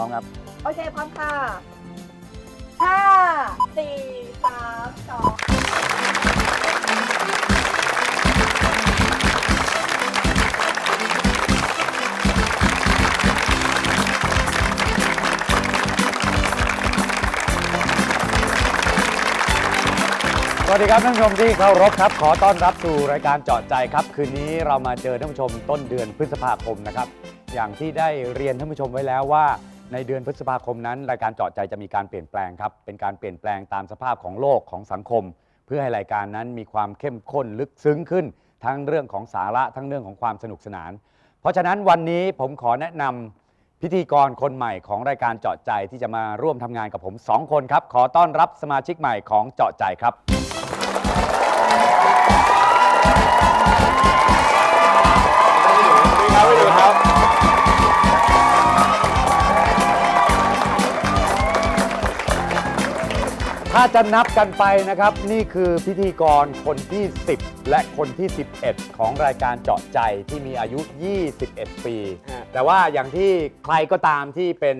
พร้อมครับ โอเค พร้อมค่ะห้าสี่สามสองสวัสดีครับท่านผู้ชมที่เคารพครับ ขอต้อนรับสู่รายการเจาะใจครับ คืนนี้เรามาเจอท่านผู้ชมต้นเดือนพฤษภาคมนะครับ อย่างที่ได้เรียนท่านผู้ชมไว้แล้วว่า ในเดือนพฤษภาคมนั้น รายการเจาะใจจะมีการเปลี่ยนแปลงครับ เป็นการเปลี่ยนแปลงตามสภาพของโลกของสังคม เพื่อให้รายการนั้นมีความเข้มข้นลึกซึ้งขึ้น ทั้งเรื่องของสาระทั้งเรื่องของความสนุกสนาน เพราะฉะนั้นวันนี้ผมขอแนะนำพิธีกรคนใหม่ของรายการเจาะใจที่จะมาร่วมทำงานกับผมสองคนครับขอต้อนรับสมาชิกใหม่ของเจาะใจครับครับ ถ้าจะนับกันไปนะครับ นี่คือพิธีกรคนที่ 10 และคนที่ 11 ของรายการเจาะใจที่มีอายุ 21 ปี ฮะ แต่ว่าอย่างที่ใครก็ตามที่เป็น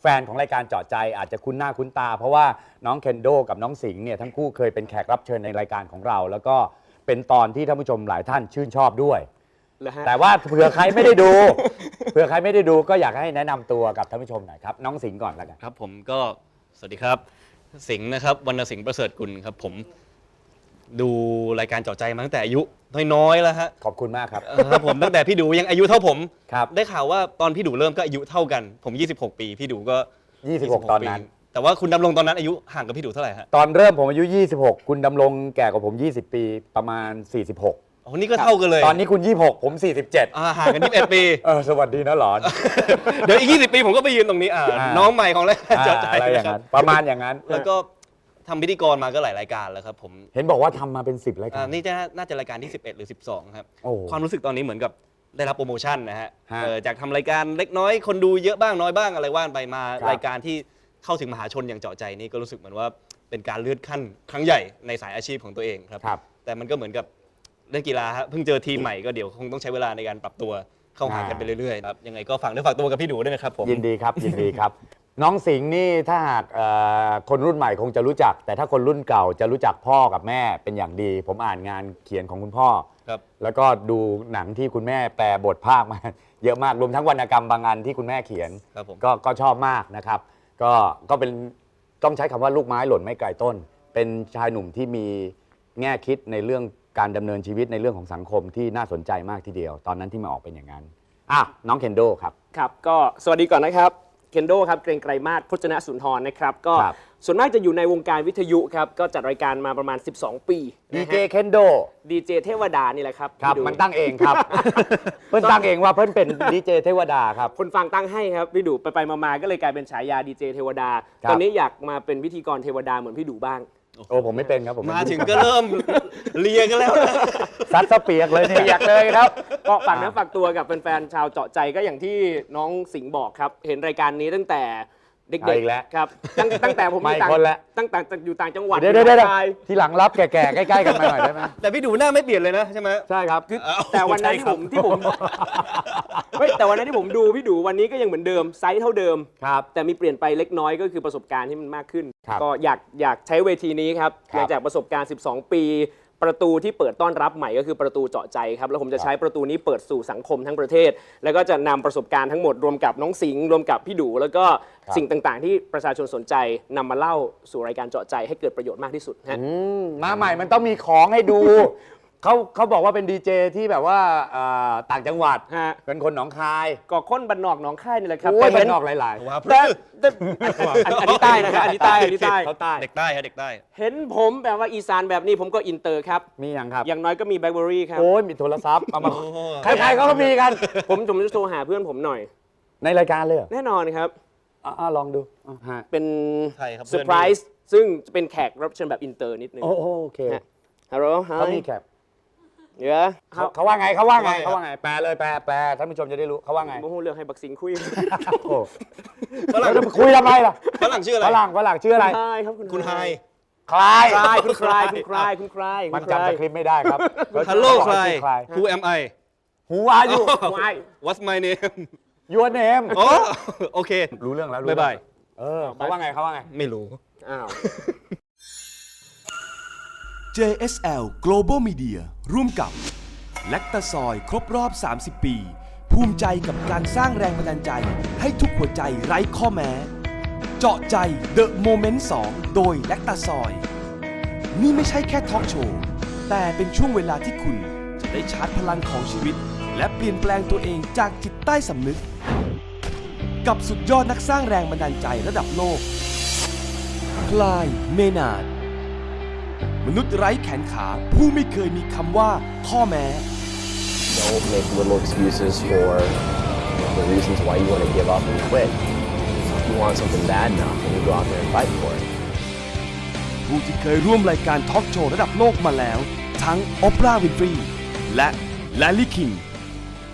แฟนของรายการเจาะใจ อาจจะคุ้นหน้าคุ้นตา เพราะว่าน้องเคนโดกับน้องสิงห์เนี่ยทั้งคู่เคยเป็นแขกรับเชิญในรายการของเรา แล้วก็เป็นตอนที่ท่านผู้ชมหลายท่านชื่นชอบด้วย เหรอฮะแต่ว่าเผื่อใครไม่ได้ดู เผื่อใครไม่ได้ดูก็อยากให้แนะนำตัวกับท่านผู้ชมหน่อยครับ น้องสิงห์ก่อนแล้วกัน ครับผมก็สวัสดีครับ สิงห์นะครับวรรณสิงห์ประเสริฐกุลครับ ผมดูรายการเจาะใจมาตั้งแต่อายุน้อยๆแล้วฮะขอบคุณมากครับ เออครับผมตั้งแต่พี่ดูยังอายุเท่าผม ครับ ได้ข่าวว่าตอนพี่ดูเริ่มก็อายุเท่ากัน ผม 26 ปี พี่ดูก็26 ตอนนั้น ปีแต่ว่าคุณดำรงตอนนั้นอายุห่างกับพี่ดูเท่าไหร่ฮะ ตอนเริ่มผมอายุ 26 คุณดำรงแก่กว่าผม 20 ปีประมาณ 46 อ๋อนี่ก็เท่ากันเลยตอนนี้คุณ 26 ผม 47 อ่าห่างกัน21ปี เออสวัสดีนะหลอน เดี๋ยวอีก 20 ปีผมก็ไปยืนตรงนี้อ่าอ่า น้องใหม่ของรายการเจาะใจอะไรอย่างนะครันั้บนประมาณอย่างนั้น แล้วก็ทำพิธีกรมาก็หลายรายการแล้วครับผมเห็นบอกว่าทำมาเป็น 10รายกาอ่าร นี่จะน่าจะรายการที่ 11 หรือ 12 ครับ โอ้ความรู้สึกตอนนี้เหมือนกับได้รับโปรโมชั่นนะฮะฮะเออจากทำรายการเล็กน้อยคนดูเยอะบ้างน้อยบ้างอะไรว่านไปมา ครับ รายการที่เข้าถึงมหาชนอย่างเจาะใจนี่ก็รู้สึกเหมือนว่าเป็นการเลื่อนขั้นครั้งใหญ่ในสายอาชีพของตัวเองครับ ครับ แต่มันก็เหมือนกับ เล่นกีฬาฮะเพิ่งเจอทีมใหม่ก็เดี๋ยวคงต้องใช้เวลาในการปรับตัวเข้าหากันไปเรื่อยๆครับยังไงก็ฝากเนื้อฝากตัวกับพี่ดูด้วยนะครับผม ยินดีครับยินดีครับ น้องสิงห์นี่ถ้าหากเอ่อคนรุ่นใหม่คงจะรู้จัก แต่ถ้าคนรุ่นเก่าจะรู้จักพ่อกับแม่เป็นอย่างดี ผมอ่านงานเขียนของคุณพ่อ ครับ แล้วก็ดูหนังที่คุณแม่แปลบทภาคมา เยอะมากรวมทั้งวรรณกรรมบางอันที่คุณแม่เขียน ครับผม ก็ก็ชอบมากนะครับ ก็ก็เป็นต้องใช้คำว่าลูกไม้หล่นไม่ไกลต้น เป็นชายหนุ่มที่มีแง่คิดในเรื่อง การดำเนินชีวิตในเรื่องของสังคมที่น่าสนใจมากทีเดียว ตอนนั้นที่มาออกเป็นอย่างนั้นอะน้องเคนโดครับ ครับก็สวัสดีก่อนนะครับเคนโดครับเกรงไกรมาศพจนสุนทรนะครับก็ครับ ส่วนมากจะอยู่ในวงการวิทยุครับก็จัดรายการมาประมาณ 12 ปีดีนะเจฮะเคนโดดีเจเทวดานี่แหละครับครับพี่ดูมันตั้งเองครับ เพิ่นตั้งเองว่าเพิ่นเป็นดีเจเทวดาครับ คนฟังตั้งให้ครับพี่ดูไปไปๆมาๆก็เลยกลายเป็นฉายาดีเจเทวดา ครับ ตอนนี้อยากมาเป็นพิธีกรเทวดาเหมือนพี่ดูบ้าง โอ้ผมไม่เป็นครับผมมาถึงก็เริ่มเลียกันแล้วนะซัดสเปียกเลยเนี่ยอยากเลยครับ ก็ฝากเนื้อฝากตัวกับแฟนๆชาวเจาะใจก็อย่างที่น้องสิงห์บอกครับ เห็นรายการนี้ตั้งแต่ เด็เอากอีกแล้ว ๆครับตั้งตั้งแต่ผมไม่อยู่ต่างคนละ ตั้งแต่อยู่ต่างจังหวัดเดี๋ยวเดี๋ยวเดี๋ยวชายที่หลังรับแก่ๆใกล้ๆกันมาหน่อยได้ไหมแต่พี่ดูหน้าไม่เปลี่ยนเลยนะใช่ไหม ใช่ครับแต่วันนั้นที่ผมที่ผมเฮ้ยแต่วันนั้นที่ผมดูพี่ดูวันนี้ก็ยังเหมือนเดิมไซส์เท่าเดิม ครับ แต่มีเปลี่ยนไปเล็กน้อยก็คือประสบการณ์ที่มันมากขึ้น ครับก็อยากอยากใช้เวทีนี้ครับครับหลังจากประสบการณ์ 12 ปี ประตูที่เปิดต้อนรับใหม่ก็คือประตูเจาะใจครับแล้วผมจะใช้ประตูนี้เปิดสู่สังคมทั้งประเทศ แล้วก็จะนำประสบการณ์ทั้งหมดรวมกับน้องสิงห์รวมกับพี่ดูแล้วก็สิ่งต่างๆ ที่ประชาชนสนใจนำมาเล่าสู่รายการเจาะใจให้เกิดประโยชน์มากที่สุดฮะอืมมาใหม่มันต้องมีของให้ดู เขาเขาบอกว่าเป็นดีเจที่แบบว่าเอ่อต่างจังหวัด ฮะเป็นคนหนองคายก็ค้นบันนอกหนองค่ายนี่แหละครับโอ้ยแต่เป็เห็นนนอกหลายว้าแต่แต่อันอันนี้ใต้นะครับอันนี้ใต้อันนี้ใต้เขาใต้เด็กใต้ฮะเด็กใต้ เห็นผมแบบว่าอีสานแบบนี้ผมก็อินเตอร์ครับ มีอย่างครับ อย่างน้อยก็มีแบล็คเบอรี่ครับ โอ้ยมีโทรศัพท์เอามาโอ้โห ใครๆเขาก็มีกัน ผมผมจะโทรหาเพื่อนผมหน่อย ในรายการเลยเหรอแน่นอนครับ อะอะลองดูอะฮะเป็นใช่ครับเซอร์ไพรส์ซึ่งจะเป็นแขกรับเชิญแบบอินเตอร์นิดนึงโอ้โหโอเคฮะฮัลโหลฮเขามีแคป เยอะเขาเขาว่าไงเขาว่าไงเขาเขาว่าว่าไงไงแปลเลยแปลแปลท่านผู้ชมจะได้รู้เขาว่าไงโมโหเรื่องให้บักซิงคุยโอ้ฝรั่งแล้วจะคุยทำไมล่ะฝรั่งชื่ออะไรฝรั่งฝรั่งชื่ออะไรใช่ครับคุณคุณไฮคลายคลายคุณคลายคุณคลายคุณคลายมันจำสคริปต์ไม่ได้ครับฮัลโหลใครใคร Who am I หูอายุวาย What's my name your name อ๋อโอเค รู้เรื่องแล้วรู้บ๊ายบายเออเขาว่าไงเขาว่าไง ไม่รู้ อ้าว JSL Global Media ร่วมกับ แลคตาซอยครบรอบ 30 ปี ภูมิใจกับการสร้างแรงบันดาลใจ ให้ทุกหัวใจไร้ข้อแม้ เจาะใจ The Moment 2 โดยแลคตาซอย นี่ไม่ใช่แค่ทอล์กโชว์ แต่เป็นช่วงเวลาที่คุณจะได้ชาร์จพลังของชีวิต และเปลี่ยนแปลงตัวเองจากจิตใต้สำนึก กับสุดยอดนักสร้างแรงบันดาลใจระดับโลก คลาย เมนาด มนุษย์ไร้แขนขา ผู้ไม่เคยมีคำว่าข้อแม้ Don't make little excuses for the reasons why you want to give up and quit. If you want something bad enough, then you go out there and fight for it. ผู้ที่เคยร่วมรายการทอล์กโชว์ระดับโลกมาแล้ว ทั้งโอปราห์วินฟรีและแลลี่คิง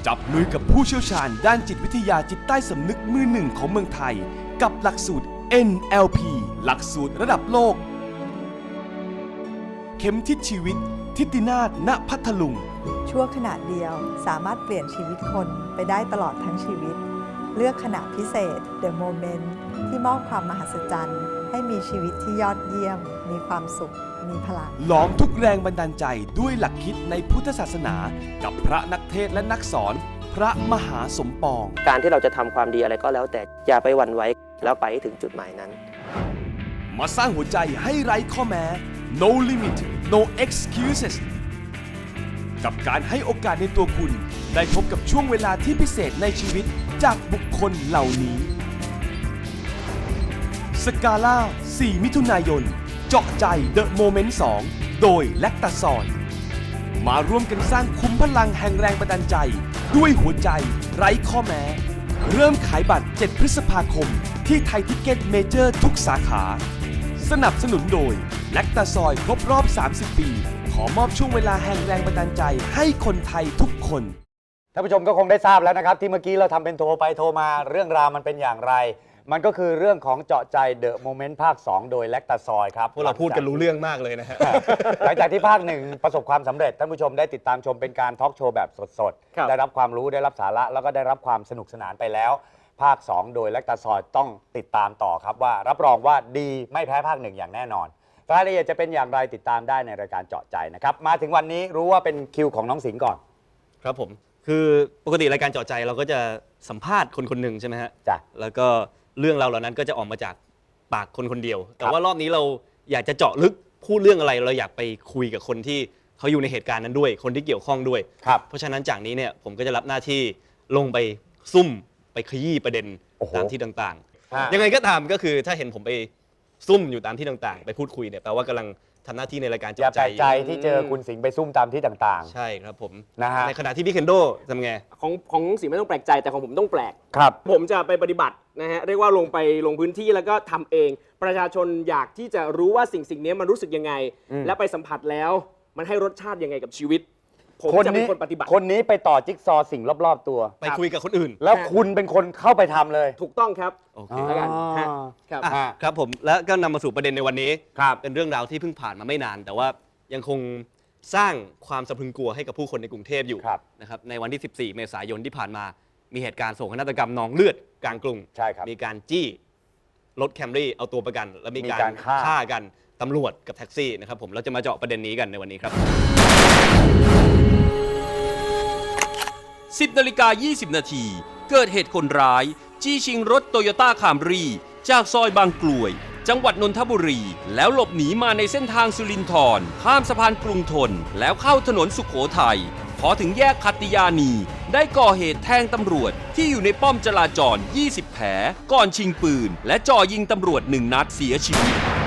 จับมือกับผู้เชี่ยวชาญด้านจิตวิทยาจิตใต้สำนึกมือหนึ่งของเมืองไทย กับหลักสูตร NLP หลักสูตรระดับโลก เข็มทิศชีวิต ทิตินาถณพัทลุง ชั่วขณะเดียวสามารถเปลี่ยนชีวิตคนไปได้ตลอดทั้งชีวิต เลือกขณะพิเศษ The Moment ที่มอบความมหัศจรรย์ ให้มีชีวิตที่ยอดเยี่ยม มีความสุข มีพลัง หลอมทุกแรงบันดาลใจด้วยหลักคิดในพุทธศาสนา กับพระนักเทศน์และนักสอน พระมหาสมปอง การที่เราจะทำความดีอะไรก็แล้วแต่อย่าไปหวั่นไหวแล้วไปให้ถึงจุดหมายนั้น มาสร้างหัวใจให้ไร้ข้อแม้ no limit no excuses กับการให้โอกาสในตัวคุณ ได้พบกับช่วงเวลาที่พิเศษในชีวิตจากบุคคลเหล่านี้สกาล่า 4 มิถุนายน เจาะใจ The Moment 2โดยแลคตาซอยมาร่วมกันสร้างคุ้มพลังแห่งแรงบันดาลใจ ด้วยหัวใจไร้ข้อแม้ เริ่มขายบัตร 7 พฤษภาคม ที่ไทยทิกเก็ตเมเจอร์ทุกสาขา สนับสนุนโดย แลคตาซอยครบรอบ 30 ปี ขอมอบช่วงเวลาแห่งแรงบันดาลใจให้คนไทยทุกคน ท่านผู้ชมก็คงได้ทราบแล้วนะครับ ที่เมื่อกี้เราทำเป็นโทรไปโทรมาเรื่องราวมันเป็นอย่างไร มันก็คือเรื่องของเจาะใจเดอะโมเมนต์ภาค 2 โดยแลคตาซอยครับ พวกเราพูดกันรู้เรื่องมากเลยนะฮะ หลังจากที่ภาคหนึ่งประสบความสำเร็จ ท่านผู้ชมได้ติดตามชมเป็นการทอล์กโชว์แบบสดครับ ๆ ได้รับความรู้ได้รับสาระแล้วก็ได้รับความสนุกสนานไปแล้ว ภาค 2 โดยแลคตาซอยต้องติดตามต่อครับว่ารับรองว่าดีไม่แพ้ภาคหนึ่งอย่างแน่นอน รายละเอียดจะเป็นอย่างไรติดตามได้ในรายการเจาะใจนะครับ มาถึงวันนี้รู้ว่าเป็นคิวของน้องสิงห์ก่อนครับผม คือปกติรายการเจาะใจเราก็จะสัมภาษณ์คนคนหนึ่งใช่ไหมฮะ จ้ะ แล้วก็เรื่องราวเหล่านั้นก็จะออกมาจากปากคนคนเดียว แต่ครับว่ารอบนี้เราอยากจะเจาะลึกพูดเรื่องอะไรเราอยากไปคุยกับคนที่เขาอยู่ในเหตุการณ์นั้นด้วย คนที่เกี่ยวข้องด้วย ครับ เพราะฉะนั้นจากนี้เนี่ยผมก็จะรับหน้าที่ลงไปซุ่มไปขยี้ประเด็นโอ้โหตามที่ต่างฮะ ๆ ยังไงก็ตามก็คือถ้าเห็นผมไป ซุ่มอยู่ตามที่ต่างๆ ไปพูดคุยเนี่ยแปลว่ากำลังทำหน้าที่ในรายการอย่าเจาะแปใจลกใจที่เจอคุณสิงห์ไปซุ่มตามที่ต่าง ใช่ครับผมนะฮะ ในขณะที่พี่เคนโดทำไง ของของสิงห์ไม่ต้องแปลกใจแต่ของผมต้องแปลก ๆ ครับ ผมจะไปปฏิบัตินะฮะเรียกว่าลงไปลงพื้นที่แล้วก็ทำเอง ประชาชนอยากที่จะรู้ว่าสิ่งสิ่งนี้มันรู้สึกยังไงอืมและไปสัมผัสแล้วมันให้รสชาติยังไงกับชีวิต ผมจะเป็นคนปฏิบัติ คนนี้ไปต่อจิ๊กซอว์สิ่งรอบๆตัว ไปคุยกับคนอื่นแล้วคุณเป็นคนเข้าไปทำเลย ถูกต้องครับ โอเคแล้วกันฮะอ๋อครับ อะฮะครับผมแล้วก็นำมาสู่ประเด็นในวันนี้ ครับ เป็นเรื่องราวที่เพิ่งผ่านมาไม่นาน แต่ว่ายังคงสร้างความสะพรึงกลัวให้กับผู้คนในกรุงเทพอยู่ครับ นะครับในวันที่ 14 เมษายนที่ผ่านมา มีเหตุการณ์โศกนาฏกรรมนองเลือดกลางกรุง ใช่ครับ มีการจี้รถแคมรี่เอาตัวประกัน และมีมีการการฆ่า ฆ่ากันตำรวจกับแท็กซี่นะครับผมเราจะมาเจาะประเด็นนี้กันในวันนี้ครับ 10นาฬิกา20 นาที เกิดเหตุคนร้าย จี้ชิงรถโตโยต้าคามรีจากซอยบางกลวย จังหวัดนนทบุรี แล้วหลบหนีมาในเส้นทางสุรินทร์ข้ามสะพานกรุงทน แล้วเข้าถนนสุขโขทัยพอถึงแยกคัตติยานี ได้ก่อเหตุแทงตำรวจที่อยู่ในป้อมจราจร 20 แผล ก่อนชิงปืน และจ่อยิงตำรวจหนึ่งนัดเสียชีวิต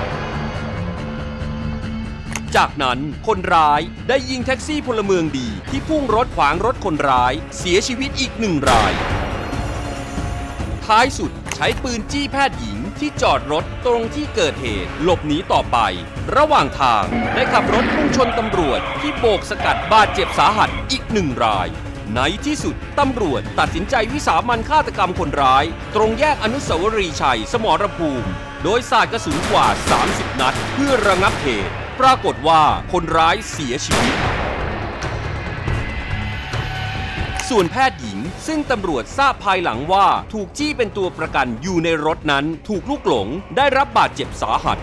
จากนั้นคนร้ายได้ยิงแท็กซี่พลเมืองดีที่พุ่งรถขวางรถคนร้าย เสียชีวิตอีกหนึ่งราย ท้ายสุดใช้ปืนจี้แพทย์หญิงที่จอดรถตรงที่เกิดเหตุหลบหนีต่อไป ระหว่างทางได้ขับรถพุ่งชนตำรวจที่โบกสกัดบาดเจ็บสาหัสอีกหนึ่งรายในที่สุด ตำรวจตัดสินใจวิสามันฆาตกรรมคนร้าย ตรงแยกอนุสาวรีย์ชัย สมรภูมิ โดยสาดกระสุนกว่า 30 นัด เพื่อระงับเหตุ ปรากฏว่าคนร้ายเสียชีวิต ส่วนแพทย์หญิง ซึ่งตำรวจทราบภายหลังว่าถูกจี้เป็นตัวประกันอยู่ในรถนั้น ถูกลูกหลงได้รับบาดเจ็บสาหัส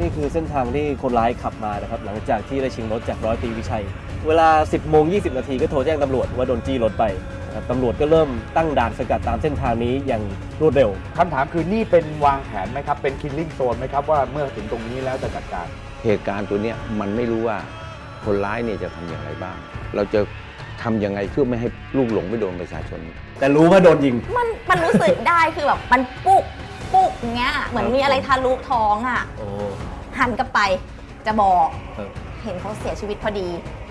นี่คือเส้นทางที่คนร้ายขับมานะครับ หลังจากที่ได้ชิงรถจากร้อยตรีวิชัย เวลา 10โมง20 นาทีก็โทรแจ้งตำรวจว่าโดนจี้รถไป นะครับตำรวจก็เริ่มตั้งด่านสกัดตามเส้นทางนี้อย่างรวดเร็ว คำถามคือนี่เป็นวางแผนไหมครับ เป็นคิลลิ่งโซนไหมครับว่าเมื่อถึงตรงนี้แล้วจะจัดการ เหตุการณ์ตัวเนี้ยมันไม่รู้ว่าคนร้ายเนี่ยจะทำอย่างไรบ้าง เราจะทำยังไงเพื่อไม่ให้ลูกหลงไปโดนประชาชน แต่รู้ว่าโดนยิง มันมันรู้สึกได้คือแบบมันปุกปุกเงี้ยเหมือนมีอะไรทะลุท้องอะ โอ้หันกลับไปจะบอก ครับ เห็นเขาเสียชีวิตพอดี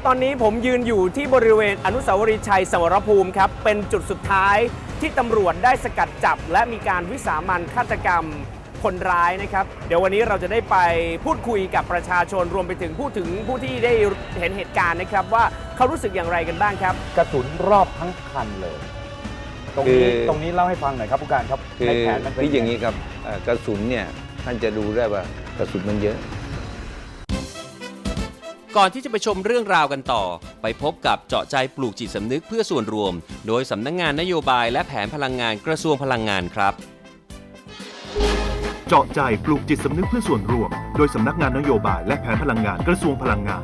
ตอนนี้ผมยืนอยู่ที่บริเวณอนุสาวรีย์ชัยสมรภูมิครับ เป็นจุดสุดท้ายที่ตำรวจได้สกัดจับ และมีการวิสามันฆาตกรรมคนร้ายนะครับ เดี๋ยววันนี้เราจะได้ไปพูดคุยกับประชาชนรวมไปถึงพูดถึงผู้ที่ได้เห็นเหตุการณ์นะครับ ว่าเขารู้สึกอย่างไรกันบ้างครับ กระสุนรอบทั้งคันเลย ตรงคืนี้อตรงนี้เล่าให้ฟังหน่อยครับผู้การครับคือในแผนมันเป็นที่อย่างนี้ครับเอ่อกระสุนเนี่ยท่านจะดูได้ว่ากระสุนมันเยอะ ก่อนที่จะไปชมเรื่องราวกันต่อ ไปพบกับเจาะใจปลูกจิตสำนึกเพื่อส่วนรวม โดยสำนักงงานนโยบายและแผนพลังงานกระทรวงพลังงานครับ เจาะใจปลูกจิตสำนึกเพื่อส่วนรวม โดยสำนักงานนโยบายและแผนพลังงานกระทรวงพลังงาน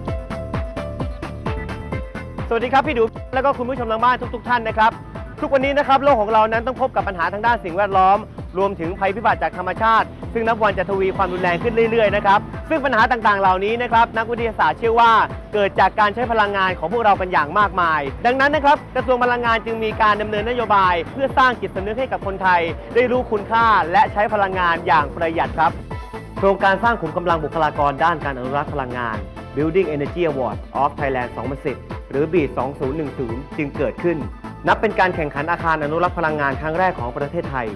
สวัสดีครับพี่ดูแล้วก็คุณผู้ชมทางบ้านทุก ๆ ท่านนะครับ ทุกวันนี้นะครับโลกของเรานั้นต้องพบกับปัญหาทางด้านสิ่งแวดล้อม รวมถึงภัยพิบัติจากธรรมชาติ ซึ่งนับวันจะทวีความรุนแรงขึ้นเรื่อยๆนะครับซึ่งปัญหาต่างๆ เหล่านี้นะครับนักวิทยาศาสตร์เชื่อว่าเกิดจากการใช้พลังงานของพวกเรากันอย่างมากมาย ดังนั้นนะครับกระทรวงพลังงานจึงมีการดำเนินนโยบาย เพื่อสร้างจิตสำนึกให้กับคนไทย ได้รู้คุณค่าและใช้พลังงานอย่างประหยัดครับ โครงการสร้างขุมกำลังบุคลากรด้านการอนุรักษ์พลังงาน Building Energy Award of Thailand 2010 หรือ BEAT 2010 จึงเกิดขึ้น นับเป็นการแข่งขันอาคารอนุรักษ์พลังงานครั้งแรกของประเทศไทย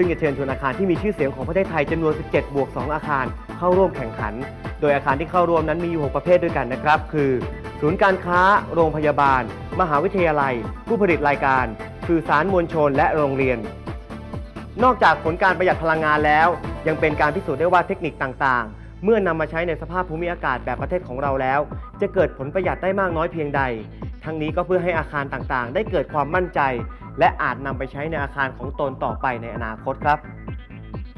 ซึ่งจะเชิญชวนอาคารที่มีชื่อเสียงของประเทศไทยจำนวน 17 บวก 2 อาคารเข้าร่วมแข่งขัน โดยอาคารที่เข้าร่วมนั้นมีอยู่ 6 ประเภทด้วยกันนะครับ คือ ศูนย์การค้า โรงพยาบาล มหาวิทยาลัย ผู้ผลิตรายการ สื่อสารมวลชน และโรงเรียน นอกจากผลการประหยัดพลังงานแล้ว ยังเป็นการพิสูจน์ได้ว่าเทคนิคต่างๆ เมื่อนำมาใช้ในสภาพภูมิอากาศแบบประเทศของเราแล้ว จะเกิดผลประหยัดได้มากน้อยเพียงใด ทั้งนี้ก็เพื่อให้อาคารต่างๆ ได้เกิดความมั่นใจ และอาจนำไปใช้ในอาคารของตนต่อไปในอนาคตครับ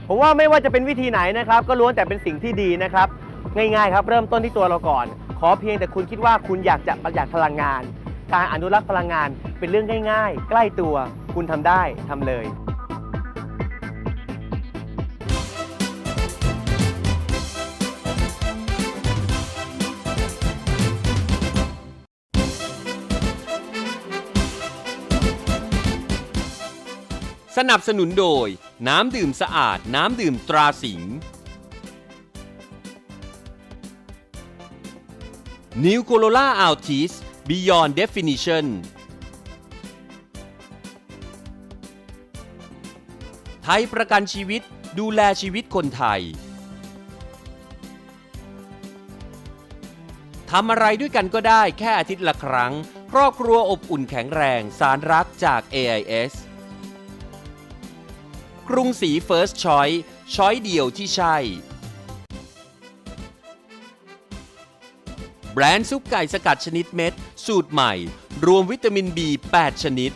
ผมว่าไม่ว่าจะเป็นวิธีไหนนะครับ ก็ล้วนแต่เป็นสิ่งที่ดีนะครับ ง่ายๆครับ เริ่มต้นที่ตัวเราก่อน ขอเพียงแต่คุณคิดว่าคุณอยากจะประหยัดพลังงาน การอนุรักษ์พลังงานเป็นเรื่องง่าย ๆ ใกล้ตัว คุณทำได้ทำเลย สนับสนุนโดย น้ำดื่มสะอาดน้ำดื่มตราสิงห์ New Corolla Altis Beyond Definition ไทยประกันชีวิตดูแลชีวิตคนไทย ทำอะไรด้วยกันก็ได้แค่อาทิตย์ละครั้ง ครอบครัวอบอุ่นแข็งแรง สารรักจาก AIS กรุงศรี First Choice ช้อยเดียวที่ใช่ แบรนด์ซุปไก่สกัดชนิดเม็ด สูตรใหม่ รวมวิตามิน B 8 ชนิด